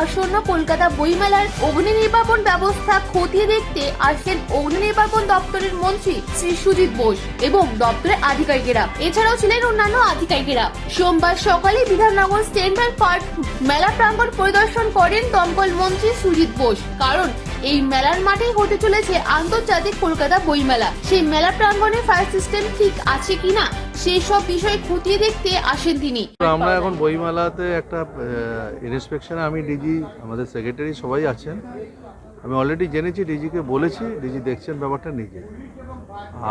আসন্ন কলকাতা বইমেলার অগ্নি নির্বাপন ব্যবস্থা খতিয়ে দেখতে আসেন অগ্নি নির্বাপন দপ্তরের মন্ত্রী শ্রী সুজিত বোস এবং দপ্তরের আধিকারিকেরা। এছাড়াও ছিলেন অন্যান্য আধিকারিকেরা। সোমবার সকালে বিধাননগর সেন্ট্রাল পার্ক মেলা প্রাঙ্গণ পরিদর্শন করেন দমকল মন্ত্রী সুজিত বোস। কারণ এই মেলার মাঠেই হতে চলেছে আন্তর্জাতিক কলকাতা বইমেলা। সেই মেলা প্রাঙ্গণে ফায়ার সিস্টেম ঠিক আছে কিনা, সেই সব বিষয় খতিয়ে দেখতে আসেন তিনি। আমরা এখন বইমেলাতে একটা ইন্সপেকশনে আমি ডিজি আমাদের সেক্রেটারি সবাই আছেন। আমি অলরেডি জেনেছি ডিজিকে বলেছি ডিজি দেখছেন ব্যাপারটা নিজে।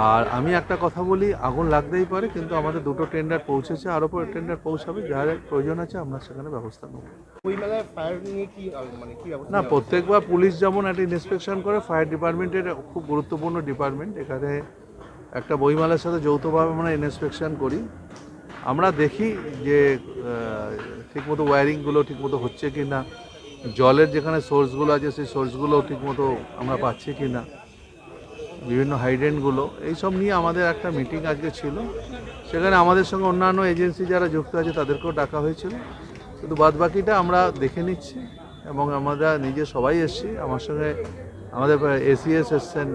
আর আমি একটা কথা বলি আগুন লাগতেই পারে কিন্তু আমাদের দুটো টেন্ডার পৌঁছেছে আরও পরে টেন্ডার পৌঁছাবে যার প্রয়োজন আছে আমরা সেখানে ব্যবস্থা নেব। ফায়ার নিয়ে কি মানে না প্রত্যেকবার পুলিশ যেমন একটা ইন্সপেকশন করে ফায়ার ডিপার্টমেন্টের খুব গুরুত্বপূর্ণ ডিপার্টমেন্ট এখানে একটা বইমেলার সাথে যৌথভাবে আমরা ইন্সপেকশন করি। আমরা দেখি যে ঠিকমতো ওয়্যারিংগুলো ঠিকমতো হচ্ছে কি না জলের যেখানে সোর্সগুলো আছে, সেই সোর্সগুলো ঠিকমতো আমরা পাচ্ছি কি না বিভিন্ন হাইডেন্টগুলো এইসব নিয়ে আমাদের একটা মিটিং আজকে ছিল। সেখানে আমাদের সঙ্গে অন্যান্য এজেন্সি যারা যুক্ত আছে, তাদেরকেও ডাকা হয়েছিল। কিন্তু বাদবাকিটা আমরা দেখে নিচ্ছি এবং আমরা নিজে সবাই এসেছি। আমার সঙ্গে আমাদের এসিএস এসছেন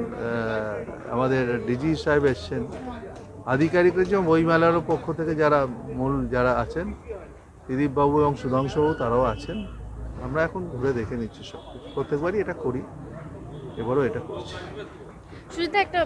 আমাদের ডিজি সাহেব এসছেন। আধিকারিকরা যে বইমেলারও পক্ষ থেকে যারা মূল যারা আছেন, দিলীপবাবু এবং সুধাংশুবাবু তারাও আছেন। আমরা এখন ঘুরে দেখে নিচ্ছি সব প্রত্যেকবারই এটা করি এবারও এটা করছি। শুধু একটা